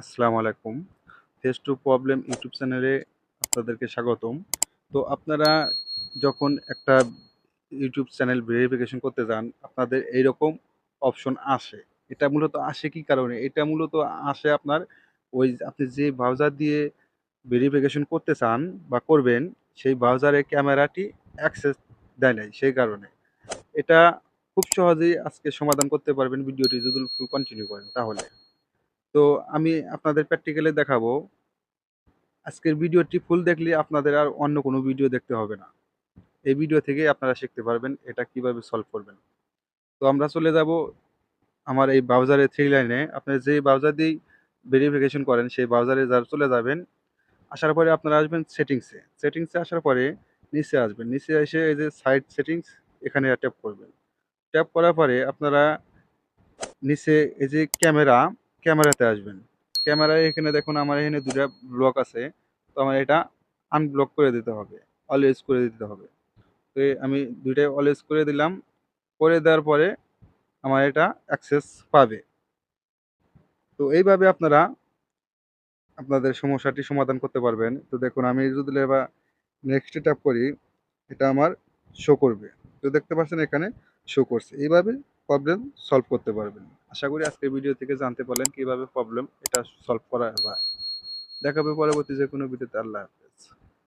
আসসালামু আলাইকুম। Face to problem YouTube চ্যানেলে আপনাদেরকে স্বাগতম। তো আপনারা যখন একটা ইউটিউব চ্যানেল ভেরিফিকেশন করতে যান, আপনাদের এইরকম অপশন আসে। এটা মূলত আসে কি কারণে? এটা মূলত আসে আপনার ওই আপনি যে ব্রাউজার দিয়ে ভেরিফিকেশন করতে চান বা করবেন, সেই ব্রাউজারে ক্যামেরাটি অ্যাক্সেস দেয় নাই, সেই কারণে। এটা খুব সহজেই আজকে সমাধান করতে পারবেন, ভিডিওটি যদি ফুল কন্টিনিউ করেন, তাহলে। তো আমি আপনাদের প্র্যাকটিক্যালে দেখাবো। আজকের ভিডিওটি ফুল দেখলে আপনাদের আর অন্য কোনো ভিডিও দেখতে হবে না। এই ভিডিও থেকে আপনারা শিখতে পারবেন এটা কীভাবে সলভ করবেন। তো আমরা চলে যাব আমার এই ব্রাউজারের থ্রি লাইনে আপনারা যে ব্রাউজার দিয়েই ভেরিফিকেশন করেন, সেই ব্রাউজারে যা চলে যাবেন। আসার পরে আপনারা আসবেন সেটিংসে সেটিংসে আসার পরে নিচে আসবেন। নিচে এসে এই যে সাইড সেটিংস এখানে ট্যাপ করবেন। ট্যাপ করার পরে আপনারা নিচে এই যে ক্যামেরা ক্যামেরাতে আসবেন। ক্যামেরায় এখানে দেখুন, আমার এখানে দুটা ব্লক আছে। তো আমার এটা আনব্লক করে দিতে হবে অলওয়েজ করে দিতে হবে। তো আমি দুইটাই অলওয়েজ করে দিলাম। করে দেওয়ার পরে আমার এটা অ্যাক্সেস পাবে। তো এইভাবে আপনারা আপনাদের সমস্যাটি সমাধান করতে পারবেন। তো দেখুন, আমি যদি এবার নেক্সট ট্যাপ করি, এটা আমার শো করবে। তো দেখতে পাচ্ছেন এখানে শো করছে। এইভাবে প্রবলেম সলভ করতে পারবেন। আশা করি আজকের ভিডিও থেকে জানতে পারলেন কীভাবে প্রবলেম এটা সলভ করা হয়। দেখাবে পরবর্তী যে কোনো ভিডিওতে আল্লাহ